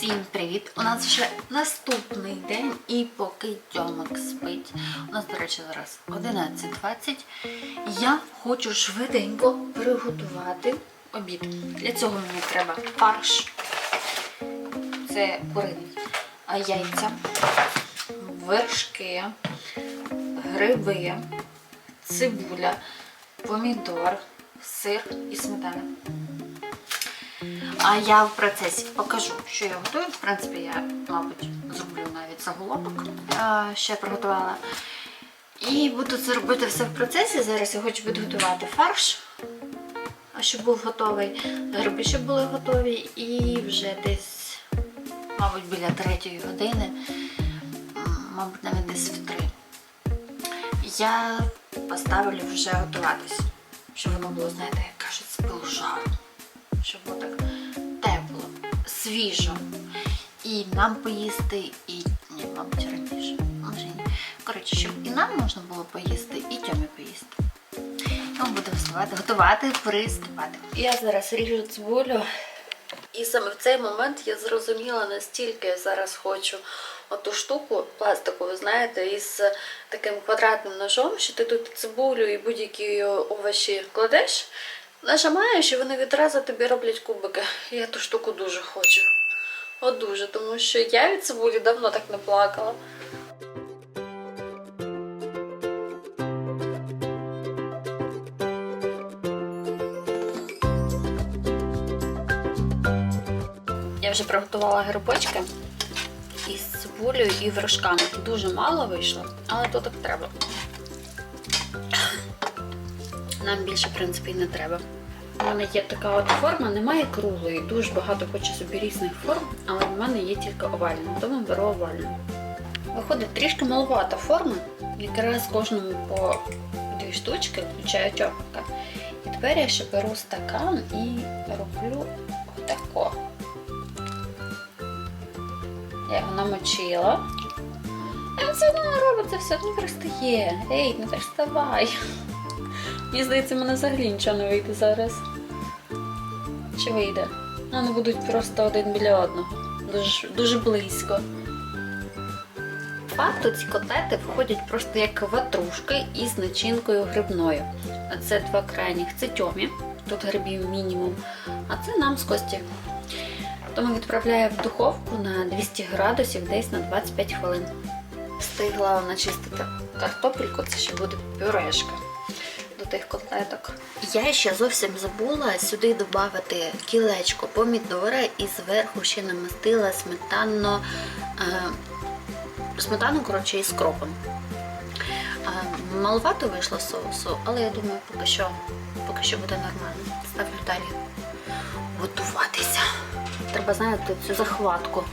Всім привіт! У нас вже наступний день і поки Тьомик спить. У нас, до речі, зараз 11.20. Я хочу швиденько приготувати обід. Для цього мені треба фарш. Це куриний, яйця, вершки, гриби, цибуля, помідор, сир і сметана. А я в процесі покажу, що я готую. В принципі, я, мабуть, зроблю навіть заголовок, я приготувала. І буду це робити все в процесі. Зараз я хочу підготувати фарш, щоб був готовий, гриби, щоб були готові, і вже десь, мабуть, біля третьої години, мабуть, навіть десь в три. Я поставлю вже готуватись, щоб воно було, знаєте, як кажуть, з щоб було так свіжо. І нам поїсти, і ні, мабуть, раніше. Може ні. Коротше, щоб і нам можна було поїсти, і Тьомі поїсти. Ми будемо вставати, готувати, приступати. Я зараз ріжу цибулю. І саме в цей момент я зрозуміла, настільки я зараз хочу оту штуку пластикову, знаєте, із таким квадратним ножом, що ти тут цибулю і будь-які овочі кладеш, нажимаєш і вони відразу тобі роблять кубики. Я ту штуку дуже хочу. От дуже, тому що я від цибулі давно так не плакала. Я вже приготувала грибочки із цибулею і вершками. Дуже мало вийшло, але то так треба. Нам більше, в принципі, не треба. У мене є така от форма, немає круглої, дуже багато хочу собі різних форм, але в мене є тільки овальна, тому беру овальну. Виходить трішки маловата форма, якраз кожному по дві штучки, включаю тьопика. І тепер я ще беру стакан і роблю отако. Я його намочила. А все одно робиться, все одно пристає. Ей, не так вставай. Мені здається, мене взагалі нічого не вийде зараз. Чи вийде? Вони будуть просто один біля одного. Дуже, дуже близько. Факту ці котлети виходять просто як ватрушки із начинкою грибною. А Це два крайніх. Це тьомі, тут грибів мінімум, а це нам з Кості. Тому відправляю в духовку на 200 градусів десь на 25 хвилин. Встигла начистити картопельку, це ще буде пюрешка тих котлеток. Я ще зовсім забула сюди додати кілечко помідора і зверху ще намастила сметанно, е, сметану коротше, із кропом. Е, маловато вийшло соусу, але я думаю, поки що, поки що буде нормально. Ставлю далі готуватися. Треба знаєте цю захватку.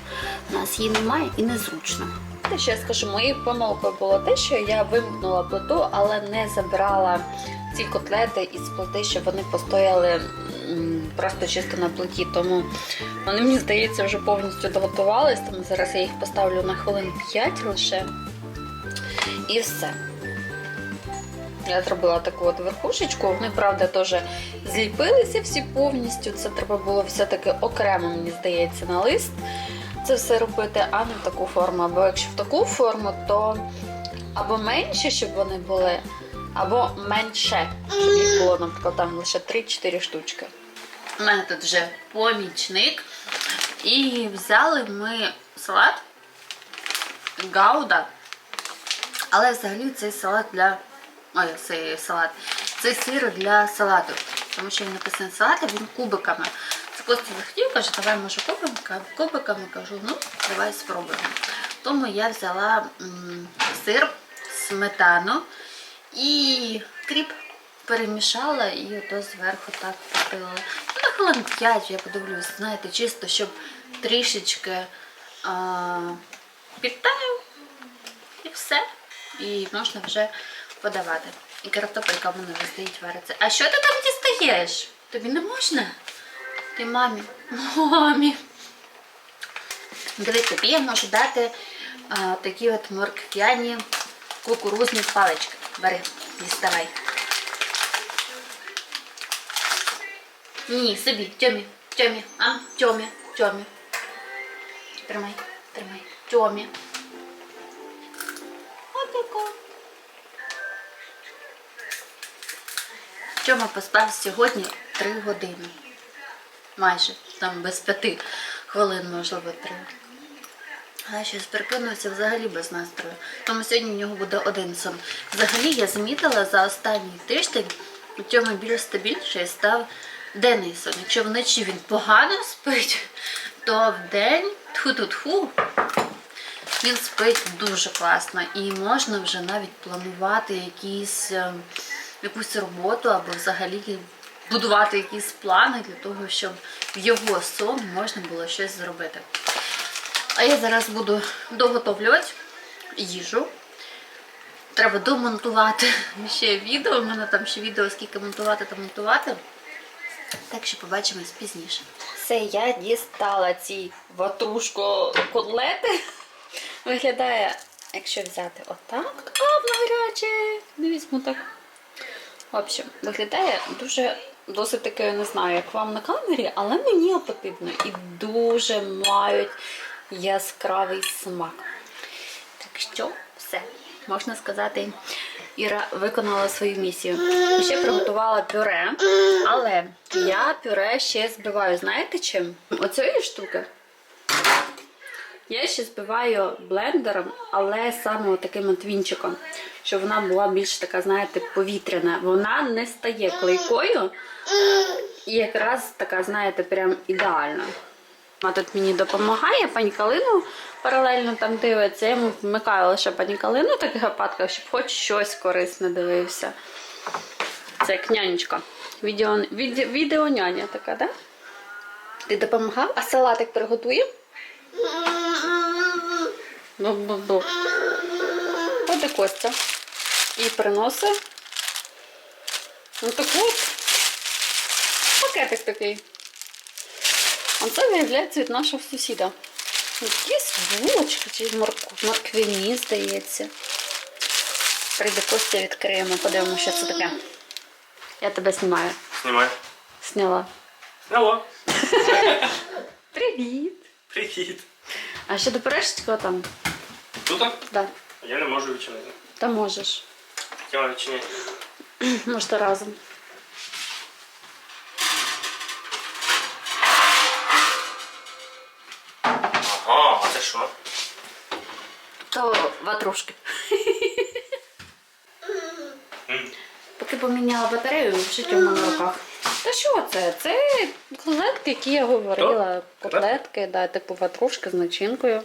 У нас її немає і незручно. Що скажу, моєю помилкою було те, що я вимкнула плиту, але не забрала ці котлети із плити, щоб вони постояли просто чисто на плиті. Тому вони, мені здається, вже повністю доготувались. Тому зараз я їх поставлю на хвилин 5 лише. І все. Я зробила таку от верхушечку. Вони, правда, теж зліпилися всі повністю. Це треба було все-таки окремо, мені здається, на лист це все робити, а не в таку форму. Або якщо в таку форму, то або менше, щоб вони були, або менше, щоб їх було, наприклад, там лише 3-4 штучки. У мене тут вже помічник. І взяли ми салат гауда. Але взагалі цей салат для. Ой, цей салат. Це сир для салату. Тому що він написаний салат, а він кубиками. Це Костя захотів, каже, давай може кубиками, кубиками кажу, ну, давай спробуємо. Тому я взяла м, сир, сметану і кріп перемішала і ото зверху так покрила. Ну, на хвилин 5 я подивлюсь, знаєте, чисто, щоб трішечки а, підтаю і все. І можна вже подавати. І картопелька в мене стоїть вариться. А що ти там дістаєш? Тобі не можна? Ти мамі. Мамі. Дивись, тобі я можу дати а, такі от морквяні кукурузні палички. Бери, діставай. Ні, собі, Тьомі, Тьомі, а, Тьомі, Тьомі. Тримай, тримай. Тьомі. Отако. Тьома поспав сьогодні 3 години. Майже, там без п'яти хвилин, можливо, три. А щось прикинувся взагалі без настрою. Тому сьогодні в нього буде один сон. Взагалі я замітила за останній тиждень у цьому більш стабільніший став денний сон. Якщо вночі він погано спить, то в день тху-ту-тху, він спить дуже класно і можна вже навіть планувати якісь, е, якусь роботу або взагалі будувати якісь плани для того, щоб в його сон можна було щось зробити. А я зараз буду доготовлювати їжу. Треба домонтувати ще відео. У мене там ще відео, скільки монтувати та монтувати. Так що побачимось пізніше. Все, я дістала ці ватрушко котлети. Виглядає, якщо взяти отак. А, воно! Не візьму так. В общем, виглядає дуже досить таки, я не знаю, як вам на камері, але мені апетитно і дуже мають яскравий смак. Так що, все, можна сказати, Іра виконала свою місію. Ще приготувала пюре, але я пюре ще збиваю, знаєте чим? Оцієї штуки. Я ще збиваю блендером, але саме таким от щоб вона була більш така, знаєте, повітряна. Вона не стає клейкою і якраз така, знаєте, прям ідеальна. Вона тут мені допомагає, пані Калину паралельно там дивиться. Я йому вмикаю лише пані Калину в таких випадках, щоб хоч щось корисне дивився. Це як нянечка. Відео, відео, відеоняня така, так? Да? Ти допомагав? А салатик приготує? Бу-бу-бу. От і Костя. І приносить. Ну так от. Пакетик такий. А це виявляється від нашого сусіда. Якісь булочки чи морку, морквині, здається. Прийде Костя, відкриємо, подивимося, що це таке. Я тебе знімаю. Знімай. Сняла. Алло. Привіт! Привіт. А ще до пюрешечка там? Тут? Да. Я не можу відчинити. Та можеш. Я маю відчинити. Можете разом. Ватрушки. Поки поміняла батарею, вже тьома на руках. Та що це? Це котлетки, які я говорила. Котлетки, да, типу ватрушки з начинкою.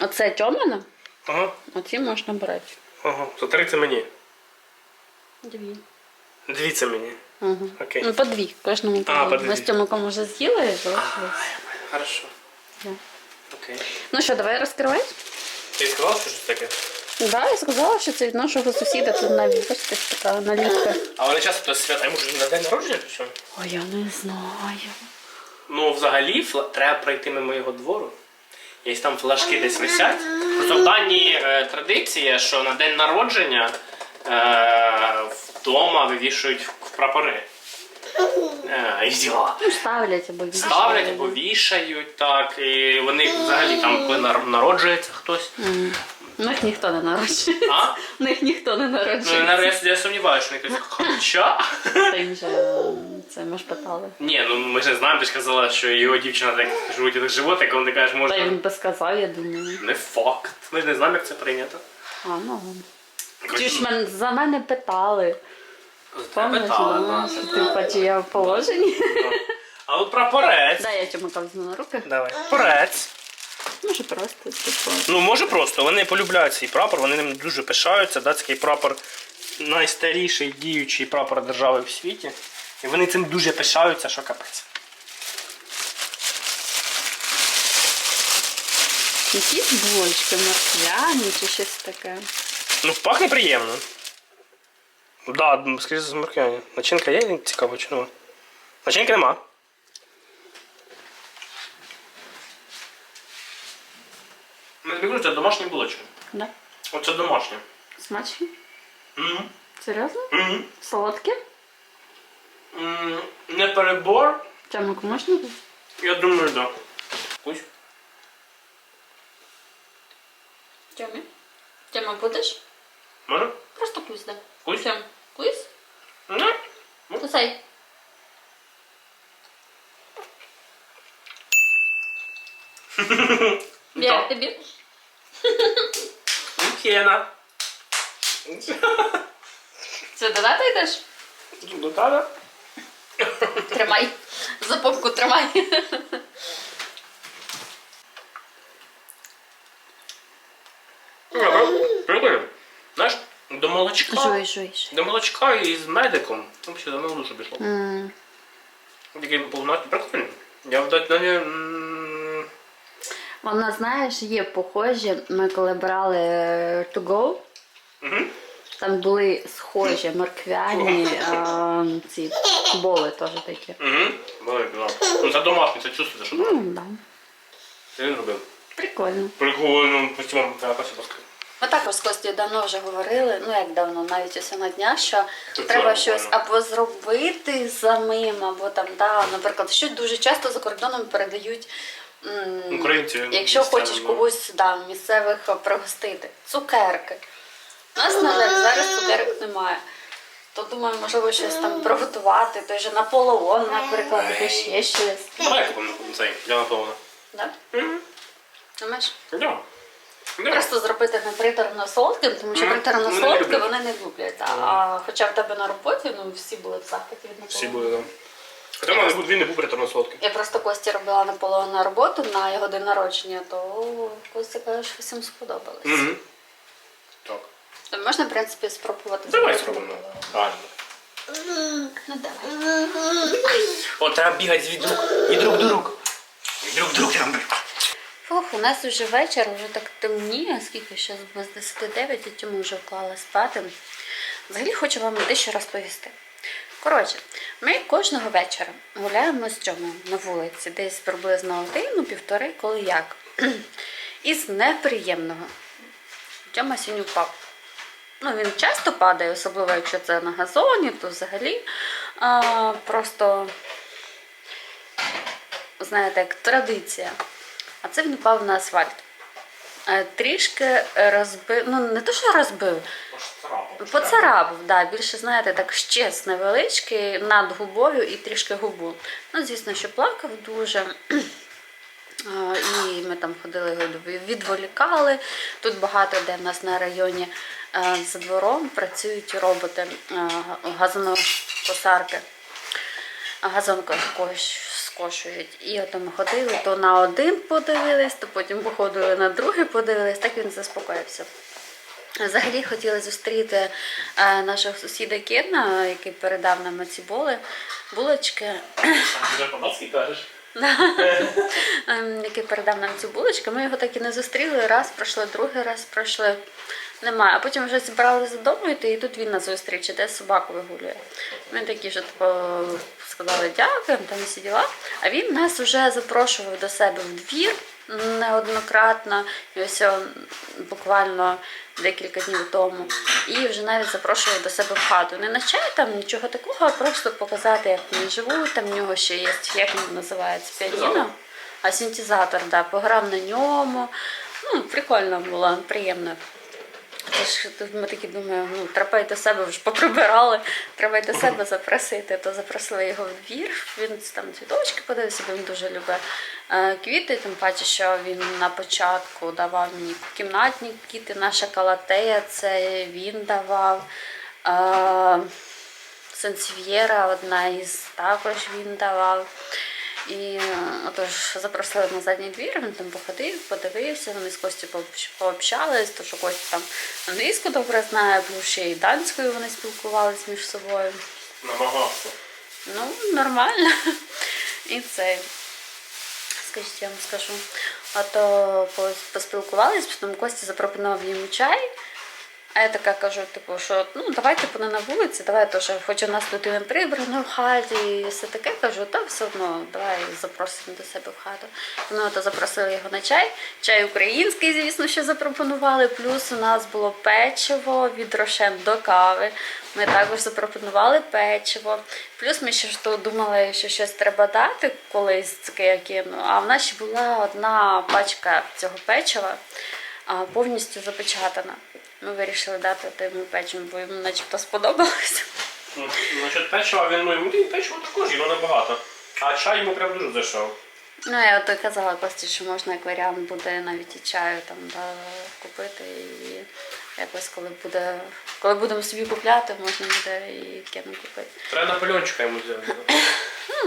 Оце тьомана, Ага. оці можна брати. Ага. То три це мені. Дві. Дві це мені. Угу. Окей. Ну, по дві. Кожному по А, дві. по дві. Ми з Тьомиком вже з'їли і залишилось. Хорошо. Да. Окей. Ну що, давай розкривай. Ти сказав, що щось таке? Да, я сказала, що це від нашого сусіда. Тут навіть бачите, така наліпка. А вони часто то свята, а може на день народження чи що? Ой, я не знаю. Ну, взагалі, фла- треба пройти мимо його двору. Є там флажки десь висять. Просто в даній е, традиції, що на день народження е, вдома вивішують в прапори. Е. Ну, ставлять або вішають. Ставлять або вішають, так. І вони взагалі там, коли нар- народжується хтось. У них ніхто не народжує. А? У них ніхто не Ну, народжує. я, я сумніваюся, що вони кажуть, хоча. Та це ми ж питали. Ні, ну ми ж не знаємо, ти ж казала, що його дівчина так живуть як животик, коли ти кажеш, Та він би сказав, я думаю. Не факт. Ми ж не знаємо, як це прийнято. А, ну. Чи ж мен, за мене питали. Пам'ятаєш, типа, чи я в положенні? А от прапорець. Дай я цьому візьму на руки. Давай. Прапорець. Може просто типу. Ну, може просто. Вони полюбляють цей прапор, вони ним дуже пишаються. Датський прапор найстаріший діючий прапор держави в світі. І вони цим дуже пишаються, що капець. Якісь булочки, морквяні чи щось таке. Ну, пахне приємно. Ну да, скрізь з морквяні. Начинка є він цікаво, чи нема? Начинки нема. Ми це домашні булочки. Да. Оце домашні. Смачні? Угу. Серйозно? Угу. Солодкі? Не перебор, Чамик можна? тут? я думаю, да. Кусь. Тьомі? Тьома будеш? Може? Просто пусть, да. Кусь? Тьом, кусь? Ну. Кусай. Я Так. тобі. Кена. Це до тата йдеш? До тата. Тримай. За попку тримай. Прикольно. До молочка. жуй, жуй. До молочка із медиком. Взагалі, давно дуже пішло. М. Такий повноті прикольно. Я вдать на ній. м, Воно, знаєш, є похожі. Ми коли брали е, to go, Мгм. там були схожі морквяні а, ці боли теж такі. Мгм. Давай, давай. Ну це домашнє, це чувствується, що Ну, домашнє. да. Я не робив. Прикольно. Прикольно, спасибо, треба спасибо. Ми також з Костю давно вже говорили, ну як давно, навіть ось на дня, що Це треба щось або зробити самим, або там, да, наприклад, що дуже часто за кордоном передають. Українці. Якщо хочеш когось да, місцевих пригостити, цукерки. У нас, на жаль, зараз цукерок немає. То думаю, можливо, щось там приготувати, той же Наполеон, наприклад, або ще щось. Давай я купимо цей, для наповнена. Да? Мгм. Думаєш? Да. Да. Просто зробити не приторно солодким, тому що приторно Вони не солодке вони не люблять. А, а хоча в тебе на роботі ну, всі були в захваті від Всі були, да. Хоча мене він не був приторно солодкий. Я просто Кості робила Наполеон на роботу на його день народження, то Костя каже, що всім сподобалось. Угу. Так. То можна, в принципі, спробувати. Давай спробуємо. Правильно. Ну давай. О, треба бігати від рук. Від рук до рук. Від рук до рук. Фух, у нас вже вечір, вже так темніє, скільки ще без 10-9, і тому вже вклала спати. Взагалі хочу вам дещо розповісти. Коротше, ми кожного вечора гуляємо з Тьомою на вулиці, десь приблизно годину-півтори, коли як. Із неприємного. Тьома сьогодні впав. Ну, він часто падає, особливо якщо це на газоні, то взагалі а, просто знаєте, як традиція. А це він впав на асфальт. Е, Трішки розбив, ну не то, що розбив, поцарапав, да, більше, знаєте, так щез невеличкий над губою і трішки губу. Ну, звісно, що плакав дуже. І ми там ходили, його відволікали. Тут багато де в нас на районі е, за двором працюють роботи е, газонокосарки газонку якогось скошують. І от ми ходили, то на один подивились, то потім походили на другий подивились, так він заспокоївся. Взагалі хотіли зустріти е, нашого сусіда Кена, який передав нам ці боли, булочки. Вже кажеш? ем, який передав нам ці булочки. Ми його так і не зустріли. Раз пройшли, другий раз пройшли. Немає. А потім вже зібралися додому і тут він на зустріч іде собаку вигулює. Ми такі ж типу, сказали дякуємо, там всі діла. А він нас вже запрошував до себе в двір неоднократно. І ось буквально декілька днів тому. І вже навіть запрошував до себе в хату. Не на чай там нічого такого, а просто показати, як вони живуть. Там в нього ще є, як він називається, піаніно. А синтезатор, да, пограв на ньому. Ну, прикольно було, приємно. Ми такі думаємо, ну треба й до себе вже поприбирали, треба й до себе запросити. То запросили його в двір. Він там цвіточки подивився, бо він дуже любить е, квіти. Тим паче, що він на початку давав мені кімнатні квіти, наша калатея, це він давав. Е, Сенсів'єра, одна із також він давав. І е, отож запросили на задній двір, він там походив, подивився, вони з Костю пообщ- пообщались, то що Костя там англійську добре знає, плюс ще й данською вони спілкувались між собою. Намагався. Ну, нормально. І це. Скажіть, я вам скажу. А то по- поспілкувались, потім Костя запропонував йому чай. А я така кажу, типу, що ну давай типу не на вулиці, давай теж, хоч у нас тут і не прибрано в хаті, і все таке, кажу, та все одно давай запросимо до себе в хату. Ну, то запросили його на чай. Чай український, звісно, що запропонували. Плюс у нас було печиво від рошен до кави. Ми також запропонували печиво. Плюс ми ще ж то думали, що щось треба дати колись таке, як. Ну, А в нас ще була одна пачка цього печива повністю запечатана. Ми вирішили дати тим печивом, бо йому начебто сподобалось. Ну, Насчет печива, він, ну, йому печиво також, його набагато. А чай йому прям дуже зайшов. Ну, я от і казала Кості, що можна як варіант буде навіть і чаю там да, купити і якось коли буде. Коли будемо собі купляти, можна буде і кину купити. Треба Наполеончика йому взяти.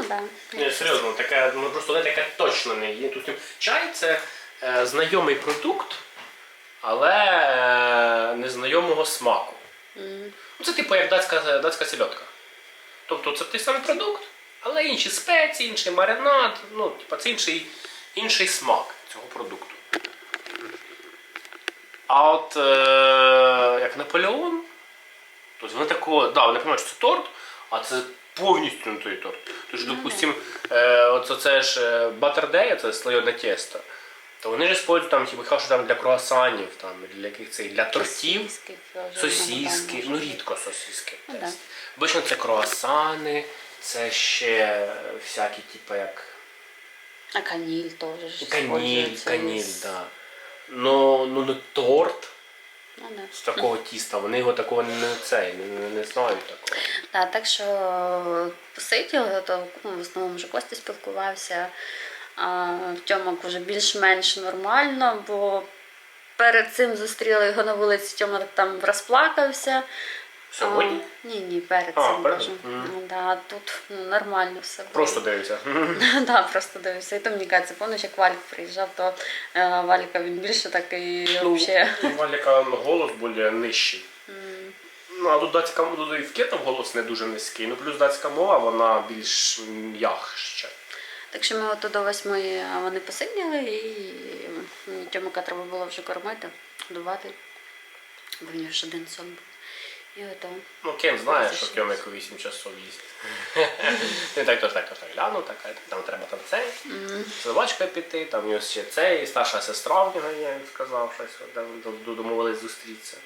Ну. Ні, серйозно, таке, ну просто не таке точно не є. Тут чай це е, знайомий продукт, але е, незнайомого смаку. Ну, Це типу як датська, датська сельодка. Тобто це той самий продукт, але інші спеції, інший маринад, ну, типу, це інший, інший смак цього продукту. А от е, як Наполеон, тобто вони такого, да, вони розуміють, що це торт, а це повністю не той торт. Тож, допустим, е, от це ж е, батердея, це слойоне тісто. То вони ж использують там, типу, хіба що там для круасанів, там, для яких цих, для тортів. Сосиски, теж ну рідко сосиски. Ну, да. Обично це круасани, це ще всякі, типу, як А каніль теж. каніль, каніль, із- да. Ну, ну не торт Ну, да. з такого тіста, вони його такого не цей, не, не, не знають такого. Да, так що посиділи, то ну, в основному вже Костя спілкувався. А Тьомак вже більш-менш нормально, бо перед цим зустріли його на вулиці, Тьомак там розплакався. Сьогодні? А, ні, ні, перед А, цим перед? Ну, да, тут ну, нормально все було. Просто дивиться. да, просто дивився. І то мені кажеться, пам'ятаєш, як Вальк приїжджав, то е, Валька він більше такий Ну, взагалі. Валіка голос більш нижчий. Ну, а тут датська мова, і в Кетов голос не дуже низький. Ну, плюс датська мова, вона більш м'якша. Так що ми от до восьмої вони посиділи і Тьомика треба було вже кормити, годувати, бо в нього ж один сон був. І ото. Ну, Кен знає, що Зайшли. Тьомик 8 часов їсть. Він так тож так тож так глянув, так, там треба там цей, собачка піти, там у нього ще цей, старша сестра в нього є, він сказав щось, домовились зустрітися.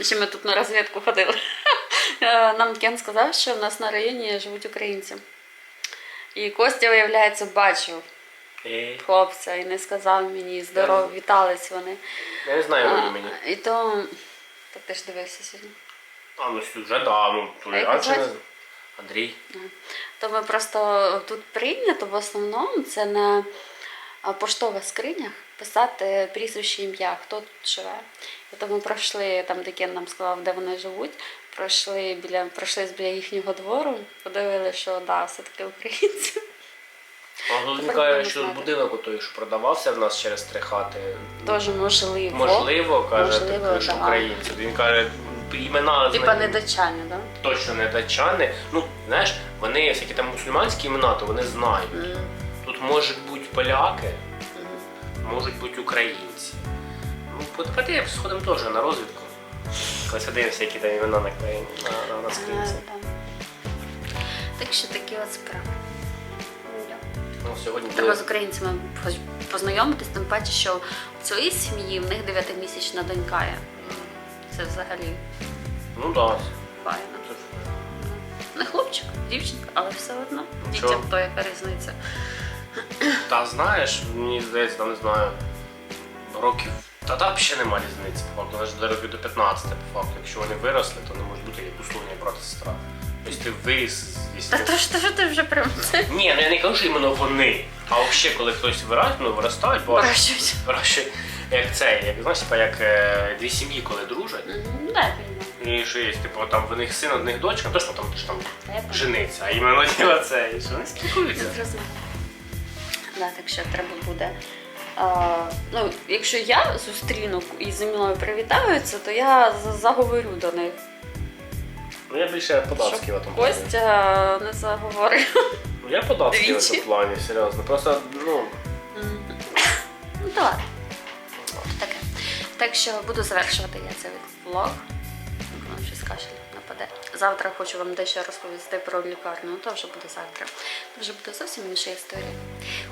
Ще ми тут на розвідку ходили. Е, Нам Кен сказав, що в нас на районі живуть українці. І Костя, виявляється, бачив І хлопця і не сказав мені здорово, вітались вони. я не знаю, вони мені. І то. Так ти ж дивився сьогодні. А, ну вже да, ну то А як я чи не. Андрій. То ми просто тут прийнято в основному це на а, поштових скринях писати прізвище ім'я, хто тут живе. І то ми пройшли там, де Кен нам сказав, де вони живуть. Пройшли біля пройшли біля їхнього двору, подивилися, що да, все таки українці. Він каже, що будинок той, що продавався в нас через три хати. Тож можливо. Можливо, каже, Можливо, так, що да. українці. Він каже, імена Типа не датчани, да? точно не датчани. Ну, знаєш, вони всякі там мусульманські імена, то вони знають. Тут можуть бути поляки, можуть бути українці. Ну, подивимося, сходимо теж на розвідку. Коли подивимося, які там імена наклеєні на, на, на скринці. Да. Так що такі от справи. Да. Ну, сьогодні Треба з українцями поз- познайомитись, тим паче, що в цій сім'ї в них дев'ятимісячна донька є. Це взагалі Ну так. Да. файно. Не хлопчик, дівчинка, але все одно. Нічого. Дітям то яка різниця. Та знаєш, мені здається, там не знаю, років. Та там ще нема різниці, по факту. Навіть до років до 15, по факту. Якщо вони виросли, то не можуть бути як условні брат і сестра. Тобто ти виріс, Та то ж то ж ти вже прям це Ні, ну я не кажу, що іменно вони. А взагалі, коли хтось виростає, ну виростають, бо вирощують, як це, як знаєш, типа, як е, дві сім'ї, коли дружать. Ну, да. І що є, типу, там в них син, в них дочка, то що там ти ж там я жениться, а іменно діло це, і що вони спілкуються. Я зрозуміла. Да, так що треба буде. Ну, якщо я зустріну і зі мною привітаються, то я заговорю до них. Ну я більше податки в плані. Костя не заговорив. Ну я податки в цьому плані, серйозно. Просто, ну, Ну то ладно. Таке. Так що буду завершувати я цей влог. Щось кашель нападе. Завтра хочу вам дещо розповісти про лікарню, ну, то вже буде завтра. Це вже буде зовсім інша історія.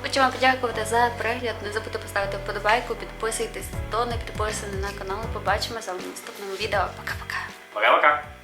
Хочу вам подякувати за перегляд. Не забудьте поставити вподобайку, підписуйтесь, хто не підписаний на канал. Побачимося в наступному відео. Пока-пока. пока-пока.